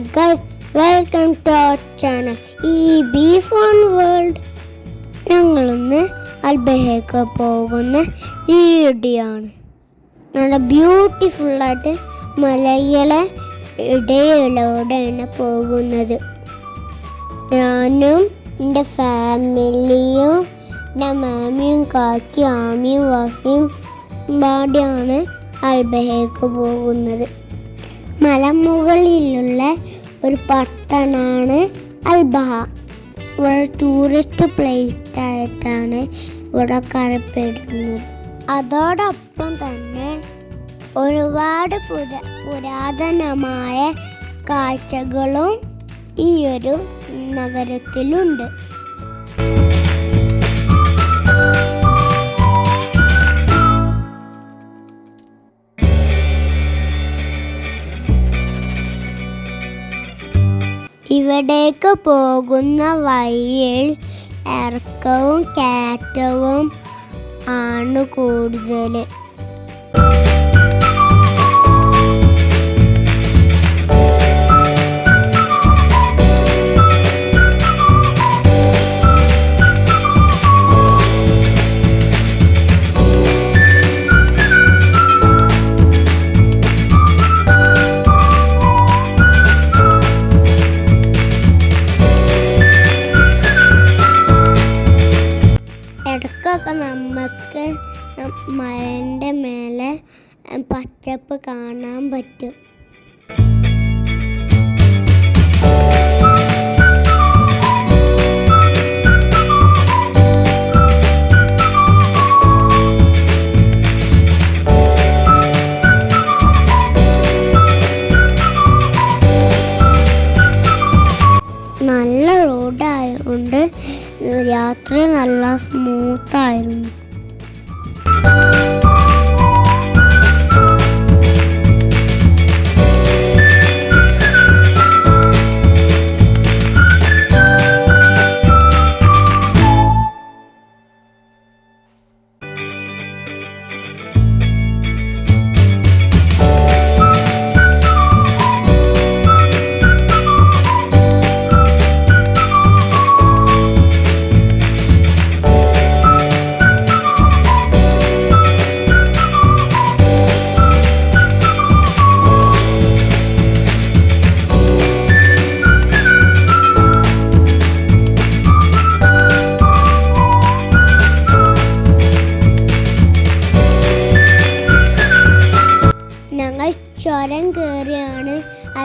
Guys welcome to our channel ഈ B phone world ഞങ്ങളൊന്ന് അൽബഹയ്ക്ക് പോകുന്ന വീഡിയോ ആണ് നല്ല ബ്യൂട്ടിഫുള്ളായിട്ട് മലകളെ ഇടയിലൂടെയാണ് പോകുന്നത്. ഞാനും എന്റെ ഫാമിലിയും എന്റെ മാമിയും കാക്കി ആമിയും വാസിയും പാടിയാണ് അൽബഹയ്ക്ക് പോകുന്നത്. മലമുകളിലുള്ള ഒരു പട്ടണമാണ് അൽബഹ. ഇവിടെ ടൂറിസ്റ്റ് പ്ലേസ് ആയിട്ടാണ് ഇവിടെ കറിപ്പെടുന്നത് അതോടൊപ്പം തന്നെ ഒരുപാട് പുത പുരാതനമായ കാഴ്ചകളും ഈ ഒരു നഗരത്തിലുണ്ട്. ഇവിടേക്ക് പോകുന്ന വഴിയിൽ ഇറക്കവും കയറ്റവും ആണ് കൂടുതൽ. യാത്ര നല്ല സ്മൂത്തായിരുന്നു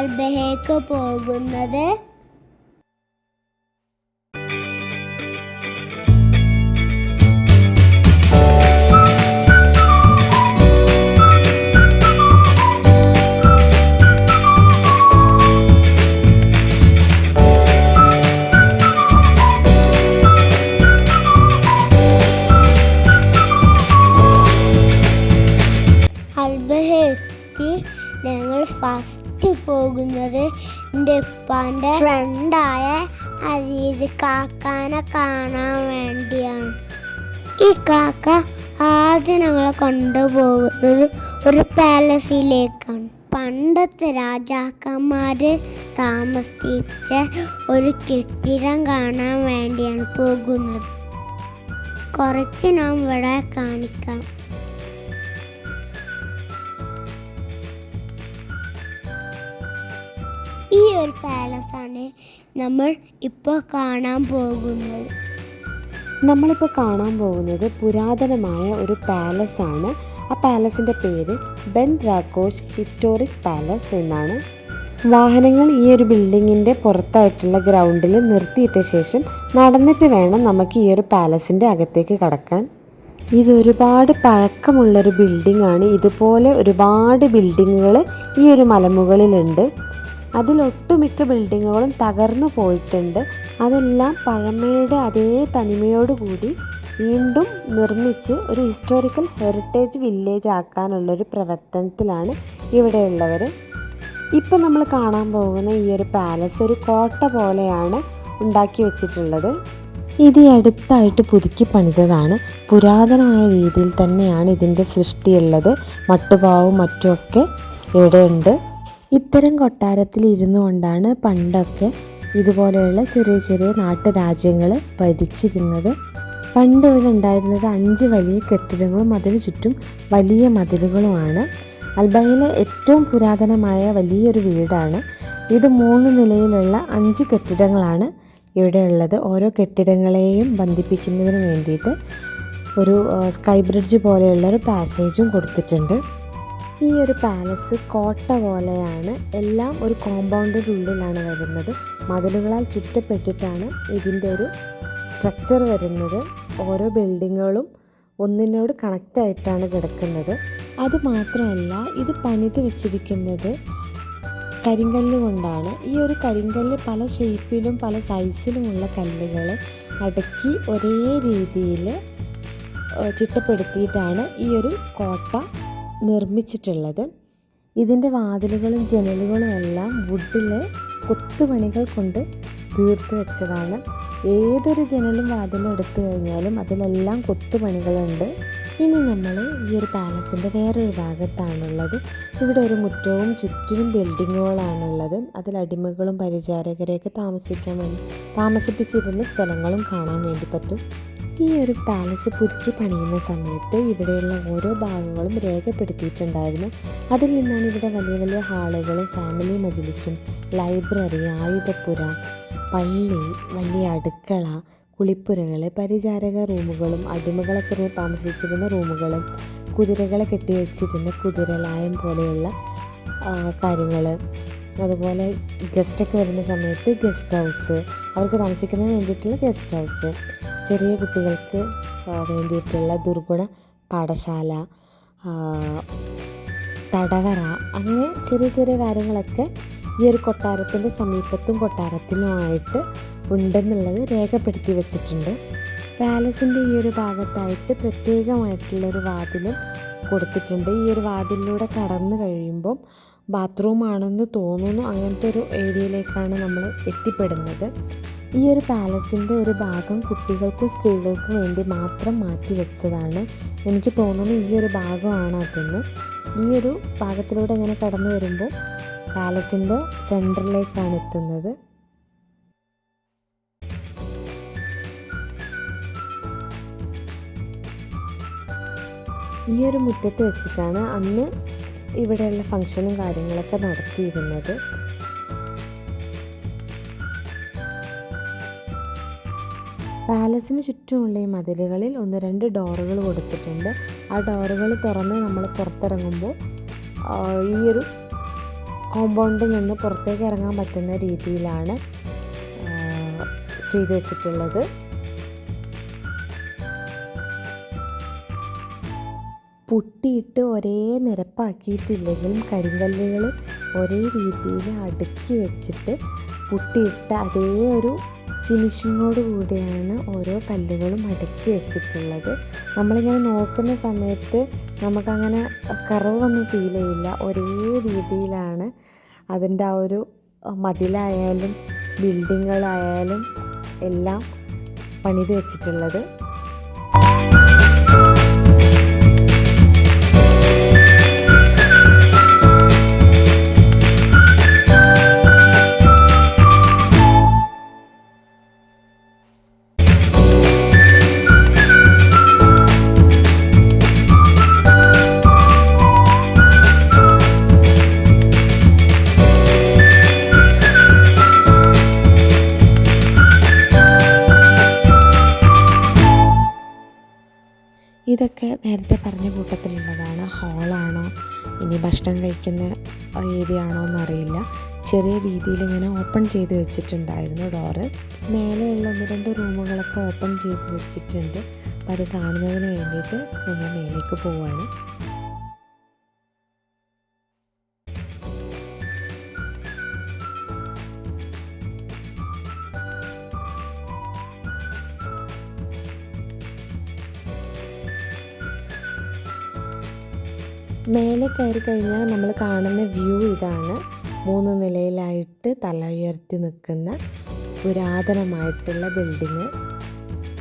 അൽബഹയ്ക്ക് പോകുന്നത്. കാക്കാനെ കാണാൻ വേണ്ടിയാണ്. ഈ കാക്ക ആദ്യം ഞങ്ങളെ കൊണ്ടുപോകുന്നത് ഒരു പാലസിലേക്കാണ്. പണ്ടത്തെ രാജാക്കന്മാര് താമസിച്ച ഒരു കെട്ടിടം കാണാൻ വേണ്ടിയാണ് പോകുന്നത്. കുറച്ച് നാം ഇവിടെ കാണിക്കാം. ഒരു പാലസാണ് നമ്മൾ ഇപ്പോൾ കാണാൻ പോകുന്നത്. നമ്മളിപ്പോൾ കാണാൻ പോകുന്നത് പുരാതനമായ ഒരു പാലസ് ആണ് ആ പാലസിന്റെ പേര് ബെൻ രാഘോഷ് ഹിസ്റ്റോറിക് പാലസ് എന്നാണ്. വാഹനങ്ങൾ ഈ ഒരു ബിൽഡിങ്ങിന്റെ പുറത്തായിട്ടുള്ള ഗ്രൗണ്ടിൽ നിർത്തിയിട്ട ശേഷം നടന്നിട്ട് വേണം നമുക്ക് ഈ ഒരു പാലസിന്റെ അകത്തേക്ക് കടക്കാൻ. ഇത് ഒരുപാട് പഴക്കമുള്ളൊരു ബിൽഡിംഗ് ആണ് ഇതുപോലെ ഒരുപാട് ബിൽഡിങ്ങുകൾ ഈ ഒരു മലമുകളിലുണ്ട്. അതിലൊട്ടുമിക്ക ബിൽഡിങ്ങുകളും തകർന്നു പോയിട്ടുണ്ട്. അതെല്ലാം പഴമയുടെ അതേ തനിമയോടുകൂടി വീണ്ടും നിർമ്മിച്ച് ഒരു ഹിസ്റ്റോറിക്കൽ ഹെറിറ്റേജ് വില്ലേജ് ആക്കാനുള്ളൊരു പ്രവർത്തനത്തിലാണ് ഇവിടെയുള്ളവർ ഇപ്പം നമ്മൾ കാണാൻ പോകുന്ന ഈ ഒരു പാലസ് ഒരു കോട്ട പോലെയാണ് ഉണ്ടാക്കി വെച്ചിട്ടുള്ളത്. ഇത് അടുത്തായിട്ട് പുതുക്കി പണിതതാണ്. പുരാതനമായ രീതിയിൽ തന്നെയാണ് ഇതിന്റെ സൃഷ്ടിയുള്ളത്. മട്ടുപാവും മറ്റുമൊക്കെ ഇവിടെയുണ്ട്. ഇത്തരം കൊട്ടാരത്തിൽ ഇരുന്നു കൊണ്ടാണ് പണ്ടൊക്കെ ഇതുപോലെയുള്ള ചെറിയ ചെറിയ നാട്ടുരാജ്യങ്ങൾ ഭരിച്ചിരുന്നത്. പണ്ട് ഇവിടെ ഉണ്ടായിരുന്നത് അഞ്ച് വലിയ കെട്ടിടങ്ങളും അതിനു ചുറ്റും വലിയ മതിലുകളുമാണ്. അൽബയിലെ ഏറ്റവും പുരാതനമായ വലിയൊരു വീടാണ്. ഇത് മൂന്ന് നിലയിലുള്ള അഞ്ച് കെട്ടിടങ്ങളാണ് ഇവിടെ ഉള്ളത്. ഓരോ കെട്ടിടങ്ങളെയും ബന്ധിപ്പിക്കുന്നതിന് വേണ്ടിയിട്ട് ഒരു സ്കൈ ബ്രിഡ്ജ് പോലെയുള്ള ഒരു പാസേജും കൊടുത്തിട്ടുണ്ട്. ഈ ഒരു പാലസ് കോട്ട പോലെയാണ് എല്ലാം ഒരു കോമ്പൗണ്ടിന്റെ ഉള്ളിലാണ് വരുന്നത്. മതിലുകളാൽ ചുറ്റപ്പെട്ടിട്ടാണ് ഇതിന്റെ ഒരു സ്ട്രക്ചർ വരുന്നത്. ഓരോ ബിൽഡിങ്ങുകളും ഒന്നിനോട് കണക്റ്റ് ആയിട്ടാണ് കിടക്കുന്നത്. അത് മാത്രമല്ല ഇത് പണിത് വെച്ചിരിക്കുന്നത് കരിങ്കല്ല് കൊണ്ടാണ്. ഈ ഒരു കരിങ്കല്ല് പല ഷേപ്പിലും പല സൈസിലുമുള്ള കല്ലുകൾ അടുക്കി ഒരേ രീതിയിൽ ചിട്ടപ്പെടുത്തിയിട്ടാണ് ഈ ഒരു കോട്ട നിർമ്മിച്ചിട്ടുള്ളത്. ഇതിന്റെ വാതിലുകളും ജനലുകളും എല്ലാം വുഡിലെ കൊത്തുപണികൾ കൊണ്ട് തീർത്ത് വെച്ചതാണ്. ഏതൊരു ജനലും വാതിലും എടുത്തു കഴിഞ്ഞാലും അതിലെല്ലാം കൊത്തുപണികളുണ്ട്. ഇനി നമ്മൾ ഈ ഒരു പാലസിന്റെ വേറൊരു ഭാഗത്താണുള്ളത്. ഇവിടെ ഒരു മുറ്റവും ചുറ്റിനും ബിൽഡിങ്ങുകളാണുള്ളത് അതിൽ അടിമകളും പരിചാരകരെയൊക്കെ താമസിക്കാൻ വേണ്ടി താമസിപ്പിച്ചിരുന്ന സ്ഥലങ്ങളും കാണാൻ വേണ്ടി പറ്റും. ഈ ഒരു പാലസ് പുതുക്കി പണിയുന്ന സമയത്ത് ഇവിടെയുള്ള ഓരോ ഭാഗങ്ങളും രേഖപ്പെടുത്തിയിട്ടുണ്ടായിരുന്നു. അതിൽ നിന്നാണ് ഇവിടെ വലിയ വലിയ ഹാളുകളും ഫാമിലി മജിലിസും ലൈബ്രറി ആയുധപ്പുര പള്ളി വലിയ അടുക്കള കുളിപ്പുരകൾ പരിചാരക റൂമുകളും അടിമകളൊക്കെ താമസിച്ചിരുന്ന റൂമുകളും കുതിരകളെ കെട്ടിവെച്ചിരുന്ന കുതിരലായം പോലെയുള്ള കാര്യങ്ങൾ അതുപോലെ ഗസ്റ്റൊക്കെ വരുന്ന സമയത്ത് ഗസ്റ്റ് ഹൗസ് അവർക്ക് താമസിക്കുന്നതിന് വേണ്ടിയിട്ടുള്ള ഗസ്റ്റ് ഹൗസ് ചെറിയ കുട്ടികൾക്ക് വേണ്ടിയിട്ടുള്ള ദുർഗുണ പാഠശാല തടവറ അങ്ങനെ ചെറിയ ചെറിയ കാര്യങ്ങളൊക്കെ ഈ ഒരു കൊട്ടാരത്തിന്റെ സമീപത്തും കൊട്ടാരത്തിലുമായിട്ട് ഉണ്ടെന്നുള്ളത് രേഖപ്പെടുത്തി വെച്ചിട്ടുണ്ട്. പാലസിന്റെ ഈ ഒരു ഭാഗത്തായിട്ട് പ്രത്യേകമായിട്ടുള്ളൊരു വാതിലും കൊടുത്തിട്ടുണ്ട്. ഈ ഒരു വാതിലിലൂടെ കടന്നു കഴിയുമ്പം ബാത്റൂമാണെന്ന് തോന്നുന്നു. അങ്ങനത്തെ ഒരു ഏരിയയിലേക്കാണ് നമ്മൾ എത്തിപ്പെടുന്നത്. ഈ ഒരു പാലസിന്റെ ഒരു ഭാഗം കുട്ടികൾക്കും സ്ത്രീകൾക്കും വേണ്ടി മാത്രം മാറ്റി വെച്ചതാണ്. എനിക്ക് തോന്നുന്നു ഈ ഒരു ഭാഗമാണ് അതെന്ന്. ഈ ഒരു ഭാഗത്തിലൂടെ ഇങ്ങനെ കടന്നു വരുമ്പോൾ പാലസിന്റെ സെന്ററിലേക്കാണ് എത്തുന്നത്. ഈ ഒരു മുറ്റത്ത് വെച്ചിട്ടാണ് അന്ന് ഇവിടെയുള്ള ഫങ്ഷനും കാര്യങ്ങളൊക്കെ നടത്തിയിരുന്നത്. പാലസിന് ചുറ്റുമുള്ള ഈ മതിലുകളിൽ ഒന്ന് രണ്ട് ഡോറുകൾ കൊടുത്തിട്ടുണ്ട്. ആ ഡോറുകൾ തുറന്ന് നമ്മൾ പുറത്തിറങ്ങുമ്പോൾ ഈയൊരു കോമ്പൗണ്ടിൽ നിന്ന് പുറത്തേക്ക് ഇറങ്ങാൻ പറ്റുന്ന രീതിയിലാണ് ചെയ്തു വെച്ചിട്ടുള്ളത്. പൊട്ടിയിട്ട് ഒരേ നിരപ്പാക്കിയിട്ടില്ലെങ്കിലും കരിങ്കല്ലുകൾ ഒരേ രീതിയിൽ അടുക്കി വെച്ചിട്ട് പൊട്ടിയിട്ട് അതേ ഒരു ഫിനിഷിങ്ങോട് കൂടിയാണ് ഓരോ കല്ലുകളും അടുക്കി വെച്ചിട്ടുള്ളത്. നമ്മളിങ്ങനെ നോക്കുന്ന സമയത്ത് നമുക്കങ്ങനെ കറവൊന്നും ഫീൽ ചെയ്യില്ല. ഒരേ രീതിയിലാണ് അതിന്റെ ആ ഒരു മതിലായാലും ബിൽഡിങ്ങുകളായാലും എല്ലാം പണിത് വെച്ചിട്ടുള്ളത്. ഭക്ഷണം കഴിക്കുന്ന ഏരിയ ആണോ എന്നറിയില്ല ചെറിയ രീതിയിൽ ഇങ്ങനെ ഓപ്പൺ ചെയ്ത് വെച്ചിട്ടുണ്ടായിരുന്നു ഡോറ്. മേലെയുള്ള ഒന്ന് രണ്ട് റൂമുകളൊക്കെ ഓപ്പൺ ചെയ്ത് വെച്ചിട്ടുണ്ട്. അപ്പോൾ അത് കാണുന്നതിന് വേണ്ടിയിട്ട് നമ്മൾ മേലേക്ക് പോവാണ്. മേലെ കയറി കഴിഞ്ഞാൽ നമ്മൾ കാണുന്ന വ്യൂ ഇതാണ്. മൂന്ന് നിലയിലായിട്ട് തല ഉയർത്തി നിൽക്കുന്ന പുരാതനമായിട്ടുള്ള ബിൽഡിങ്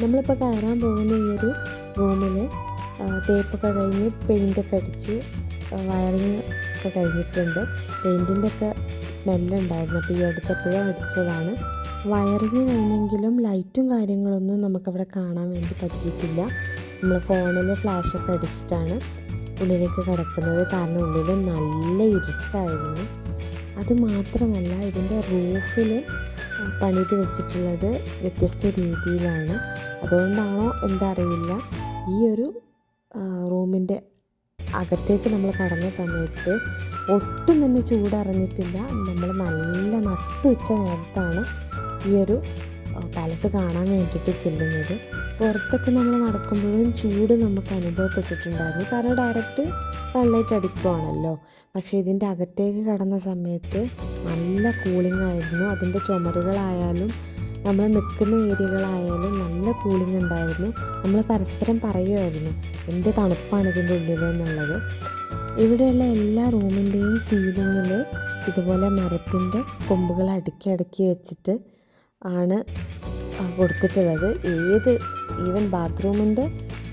നമ്മളിപ്പോൾ കയറാൻ പോകുന്ന ഈ ഒരു റൂമിൽ തേപ്പൊക്കെ കഴിഞ്ഞ് പെയിന്റൊക്കെ അടിച്ച് വയറിങ് ഒക്കെ കഴിഞ്ഞിട്ടുണ്ട്. പെയിന്റിന്റെ ഒക്കെ സ്മെല്ലുണ്ടായിരുന്നു അപ്പോൾ ഈ അടുത്തപ്പോഴും അടിച്ചതാണ് വയറിങ് കഴിഞ്ഞെങ്കിലും ലൈറ്റും കാര്യങ്ങളൊന്നും നമുക്കവിടെ കാണാൻ വേണ്ടി പറ്റിയിട്ടില്ല. നമ്മൾ ഫോണിൽ ഫ്ലാഷൊക്കെ അടിച്ചിട്ടാണ്. ഉള്ളിലേക്ക് കിടക്കുന്നത് കാരണം ഉള്ളിൽ നല്ല ഇരുട്ടായിരുന്നു. അത് മാത്രമല്ല ഇതിന്റെ റൂഫിൽ പണിത് വെച്ചിട്ടുള്ളത് വ്യത്യസ്ത രീതിയിലാണ്. അതുകൊണ്ടാണോ എന്താ അറിയില്ല ഈ ഒരു റൂമിന്റെ അകത്തേക്ക് നമ്മൾ കടന്ന സമയത്ത് ഒട്ടും തന്നെ ചൂടറിഞ്ഞിട്ടില്ല. നമ്മൾ നല്ല നട്ടുച്ച നേരത്താണ് ഈ ഒരു പാലസ് കാണാൻ വേണ്ടിയിട്ട് ചെല്ലുന്നത്. പുറത്തൊക്കെ നമ്മൾ നടക്കുമ്പോഴും ചൂട് നമുക്ക് അനുഭവപ്പെട്ടിട്ടുണ്ടായിരുന്നു. കാരണം ഡയറക്റ്റ് സൺലൈറ്റ് അടിക്കുവാണല്ലോ. പക്ഷേ ഇതിന്റെ അകത്തേക്ക് കടന്ന സമയത്ത് നല്ല കൂളിംഗ് ആയിരുന്നു. അതിന്റെ ചുമരുകളായാലും നമ്മൾ നിൽക്കുന്ന ഏരിയകളായാലും നല്ല കൂളിംഗ് ഉണ്ടായിരുന്നു. നമ്മൾ പരസ്പരം പറയുമായിരുന്നു എന്ത് തണുപ്പാണ് ഇതിന്റെ ഉള്ളിൽ എന്നുള്ളത്. ഇവിടെയുള്ള എല്ലാ റൂമിന്റെയും സീലിങ്ങിൽ ഇതുപോലെ മരത്തിന്റെ കൊമ്പുകൾ അടുക്കി അടുക്കി വെച്ചിട്ട് ആണ് കൊടുത്തിട്ടുള്ളത്. ഏത് ഈവൻ ബാത്റൂമിന്റെ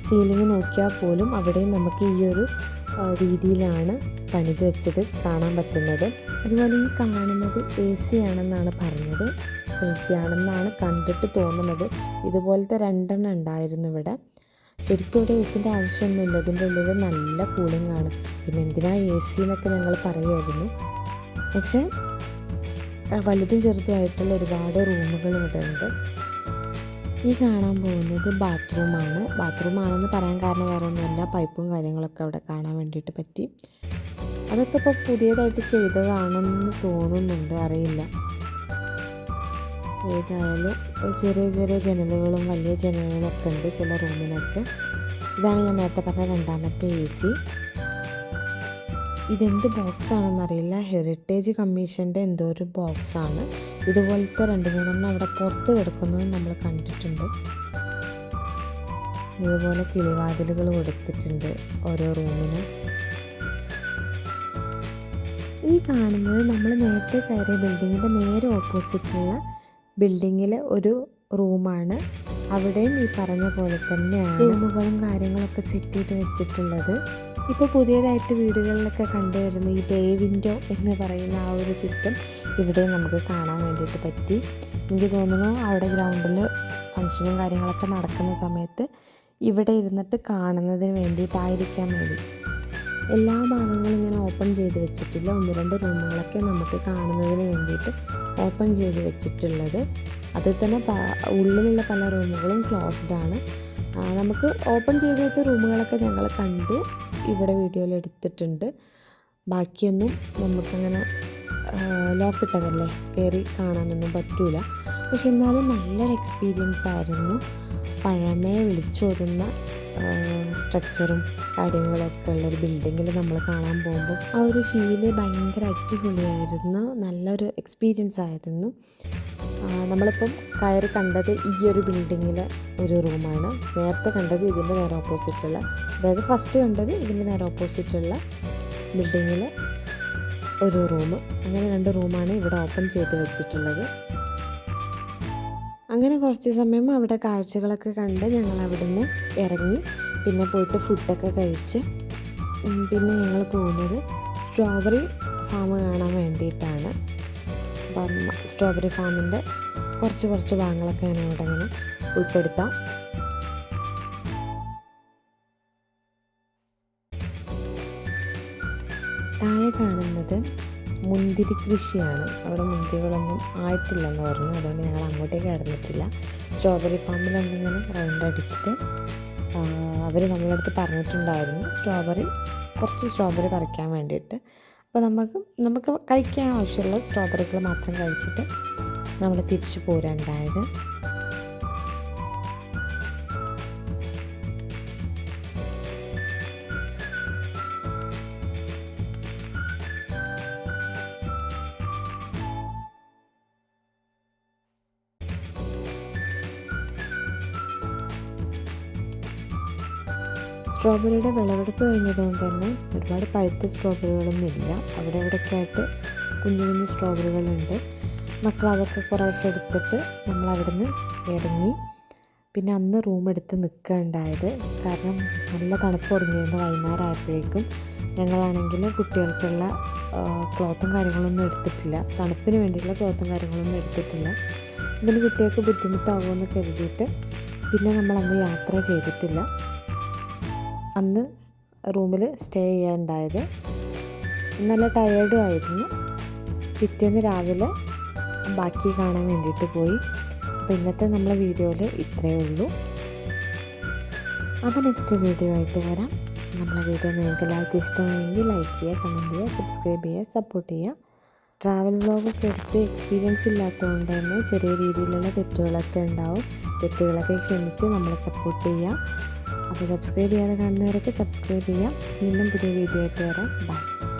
സീലിംഗ് നോക്കിയാൽ പോലും അവിടെ നമുക്ക് ഈ ഒരു രീതിയിലാണ് പണിത് വെച്ചത് കാണാൻ പറ്റുന്നത്. അതുപോലെ ഈ കാണുന്നത് എ സി ആണെന്നാണ് പറഞ്ഞത്. എ സി ആണെന്നാണ് കണ്ടിട്ട് തോന്നുന്നത്. ഇതുപോലത്തെ രണ്ടെണ്ണം ഉണ്ടായിരുന്നു ഇവിടെ. ശരിക്കും ഇവിടെ എ സിന്റെ ആവശ്യമൊന്നുമില്ല. ഇതിന്റെ ഉള്ളിൽ നല്ല കൂളിംഗ് ആണ്. പിന്നെ എന്തിനാ എ സി എന്നൊക്കെ ഞങ്ങൾ പറയുമായിരുന്നു. പക്ഷേ വലുതും ചെറുതുമായിട്ടുള്ള ഒരുപാട് റൂമുകൾ ഇവിടെ ഉണ്ട്. ഈ കാണാൻ പോകുന്നത് ബാത്റൂമാണ് ബാത്റൂമാണെന്ന് പറയാൻ കാരണം വേറെ ഒന്നുമല്ല. പൈപ്പും കാര്യങ്ങളൊക്കെ അവിടെ കാണാൻ വേണ്ടിയിട്ട് പറ്റി. അതൊക്കെ ഇപ്പോൾ പുതിയതായിട്ട് ചെയ്തതാണെന്ന് തോന്നുന്നുണ്ട്. അറിയില്ല. ഏതായാലും ചെറിയ ചെറിയ ജനലുകളും വലിയ ജനലുകളും ഒക്കെ ഉണ്ട് ചില റൂമിനൊക്കെ. ഇതാണ് ഞാൻ നേരത്തെ പറഞ്ഞ രണ്ടാമത്തെ എ സി ഇതെന്ത് ബോക്സ് ആണെന്നറിയില്ല. ഹെറിറ്റേജ് കമ്മീഷന്റെ എന്തോ ഒരു ബോക്സാണ് ഇതുപോലത്തെ രണ്ട് മൂന്നെണ്ണം അവിടെ പുറത്ത് കിടക്കുന്നത് നമ്മൾ കണ്ടിട്ടുണ്ട്. ഇതുപോലെ കിളിവാതിലുകൾ കൊടുത്തിട്ടുണ്ട് ഓരോ റൂമിനും. ഈ കാണുന്നത് നമ്മൾ നേരത്തെ കയറിയ ബിൽഡിങ്ങിന്റെ നേരെ ഓപ്പോസിറ്റുള്ള ബിൽഡിങ്ങിലെ ഒരു റൂമാണ്. അവിടെയും ഈ പറഞ്ഞ പോലെ തന്നെയാണ്. റൂമുകളും കാര്യങ്ങളൊക്കെ സെറ്റ് ചെയ്ത് വെച്ചിട്ടുള്ളത്. ഇപ്പോൾ പുതിയതായിട്ട് വീടുകളിലൊക്കെ കണ്ടുവരുന്ന ഈ ബേ വിൻഡോ എന്ന് പറയുന്ന ആ ഒരു സിസ്റ്റം ഇവിടെ നമുക്ക് കാണാൻ വേണ്ടിയിട്ട് പറ്റി. എനിക്ക് തോന്നുന്നു അവിടെ ഗ്രൗണ്ടിൽ ഫങ്ഷനും കാര്യങ്ങളൊക്കെ നടക്കുന്ന സമയത്ത് ഇവിടെ ഇരുന്നിട്ട് കാണുന്നതിന് വേണ്ടിയിട്ടായിരിക്കാൻ വേണ്ടി എല്ലാ ഭാഗങ്ങളും ഇങ്ങനെ ഓപ്പൺ ചെയ്ത് വെച്ചിട്ടില്ല. ഒന്ന് രണ്ട് റൂമുകളൊക്കെ നമുക്ക് കാണുന്നതിന് വേണ്ടിയിട്ട് ഓപ്പൺ ചെയ്ത് വെച്ചിട്ടുള്ളത്. അതിൽ തന്നെ ഉള്ളിലുള്ള പല റൂമുകളും ക്ലോസ്ഡ് ആണ്. നമുക്ക് ഓപ്പൺ ചെയ്ത് വെച്ച റൂമുകളൊക്കെ ഞങ്ങൾ കണ്ടു. ഇവിടെ വീഡിയോയിൽ എടുത്തിട്ടുണ്ട്. ബാക്കിയൊന്നും നമുക്കങ്ങനെ ലോക്കിട്ടതല്ലേ? കയറി കാണാനൊന്നും പറ്റൂല. പക്ഷെ എന്നാലും നല്ലൊരു എക്സ്പീരിയൻസ് ആയിരുന്നു. പഴമയെ വിളിച്ചോതുന്ന സ്ട്രക്ചറും കാര്യങ്ങളൊക്കെ ഉള്ളൊരു ബിൽഡിങ്ങിൽ നമ്മൾ കാണാൻ പോകുമ്പോൾ ആ ഒരു ഫീൽ ഭയങ്കര അടിപൊളിയായിരുന്നു. നല്ലൊരു എക്സ്പീരിയൻസ് ആയിരുന്നു. നമ്മളിപ്പം കയറി കണ്ടത് ഈ ഒരു ബിൽഡിങ്ങിൽ ഒരു റൂമാണ് നേരത്തെ കണ്ടത് ഇതിന്റെ നേരെ ഓപ്പോസിറ്റുള്ള അതായത് ഫസ്റ്റ് കണ്ടത് ഇതിന്റെ നേരെ ഓപ്പോസിറ്റുള്ള ബിൽഡിങ്ങിൽ ഒരു റൂം അങ്ങനെ രണ്ട് റൂമാണ് ഇവിടെ ഓപ്പൺ ചെയ്ത് വെച്ചിട്ടുള്ളത്. അങ്ങനെ കുറച്ച് സമയം അവിടെ കാഴ്ചകളൊക്കെ കണ്ട് ഞങ്ങൾ അവിടെ നിന്ന് ഇറങ്ങി പിന്നെ പോയിട്ട് ഫുഡൊക്കെ കഴിച്ച് പിന്നെ ഞങ്ങൾ പോകുന്നത് സ്ട്രോബെറി ഫാം കാണാൻ വേണ്ടിയിട്ടാണ്. അപ്പം സ്ട്രോബെറി ഫാമിന്റെ കുറച്ച് കുറച്ച് ഭാഗങ്ങളൊക്കെ ഞാൻ അവിടെ ഇങ്ങനെ ഉൾപ്പെടുത്താം. താഴെ കാണുന്നത് മുന്തിരി കൃഷിയാണ്. അവിടെ മുന്തിരികളൊന്നും ആയിട്ടില്ലെന്ന് പറഞ്ഞു. അതുകൊണ്ട് ഞങ്ങൾ അങ്ങോട്ടേക്ക് ഇറങ്ങിയിട്ടില്ല സ്ട്രോബെറി ഫാമിലൊന്നും ഇങ്ങനെ റൗണ്ട് അടിച്ചിട്ട് അവർ നമ്മളടുത്ത് പറഞ്ഞിട്ടുണ്ടായിരുന്നു. സ്ട്രോബെറി കുറച്ച് സ്ട്രോബെറി പറിക്കാൻ വേണ്ടിയിട്ട്. അപ്പോൾ നമുക്ക് നമുക്ക് കഴിക്കാൻ ആവശ്യമുള്ള സ്ട്രോബെറികൾ മാത്രം കഴിച്ചിട്ട് നമ്മൾ തിരിച്ചു പോരാണ്ടായത്. സ്ട്രോബെറിയുടെ വിളവെടുപ്പ് കഴിഞ്ഞതുകൊണ്ട് തന്നെ ഒരുപാട് പഴുത്ത സ്ട്രോബെറികളൊന്നും ഇല്ല അവിടെ ഇവിടെയൊക്കെ ആയിട്ട് കുഞ്ഞു കുഞ്ഞു സ്ട്രോബെറികളുണ്ട്. മക്കൾ അതൊക്കെ കുറേശ്ശെ എടുത്തിട്ട് നമ്മൾ അവിടുന്ന് ഇറങ്ങി. പിന്നെ അന്ന് റൂം എടുത്ത് നിൽക്കുകയുണ്ടായത്. കാരണം നല്ല തണുപ്പ് തുടങ്ങിയിരുന്നു വൈകുന്നേരം ആയപ്പോഴേക്കും ഞങ്ങളാണെങ്കിൽ കുട്ടികൾക്കുള്ള ക്ലോത്തും കാര്യങ്ങളൊന്നും എടുത്തിട്ടില്ല. തണുപ്പിന് വേണ്ടിയിട്ടുള്ള ക്ലോത്തും കാര്യങ്ങളൊന്നും എടുത്തിട്ടില്ല. ഇതിന് കുട്ടികൾക്ക് ബുദ്ധിമുട്ടാകുമെന്ന് കരുതിയിട്ട് പിന്നെ നമ്മളന്ന് യാത്ര ചെയ്തിട്ടില്ല. അന്ന് റൂമിൽ സ്റ്റേ ചെയ്യാനുണ്ടായത്. നല്ല ടയേർഡും ആയിരുന്നു. പിറ്റേന്ന് രാവിലെ ബാക്കി കാണാൻ വേണ്ടിയിട്ട് പോയി. അപ്പോൾ ഇന്നത്തെ നമ്മളെ വീഡിയോയിൽ ഇത്രയേ ഉള്ളൂ. അപ്പോൾ നെക്സ്റ്റ് വീഡിയോ ആയിട്ട് വരാം. നമ്മളെ വീഡിയോ നിങ്ങൾക്ക് എല്ലാവർക്കും ഇഷ്ടമായെങ്കിൽ ലൈക്ക് ചെയ്യുക കമന്റ് ചെയ്യുക സബ്സ്ക്രൈബ് ചെയ്യുക സപ്പോർട്ട് ചെയ്യുക. ട്രാവൽ വ്ളോഗൊക്കെ എടുത്ത് എക്സ്പീരിയൻസ് ഇല്ലാത്തതുകൊണ്ട് തന്നെ ചെറിയ രീതിയിലുള്ള തെറ്റുകളൊക്കെ ഉണ്ടാവും. തെറ്റുകളൊക്കെ ക്ഷമിച്ച് നമ്മളെ സപ്പോർട്ട് ചെയ്യുക. അപ്പോൾ സബ്സ്ക്രൈബ് ചെയ്യാതെ കാണുന്നവരൊക്കെ സബ്സ്ക്രൈബ് ചെയ്യാം. വീണ്ടും പുതിയ വീഡിയോ ആയിട്ട് വരാം. ബൈ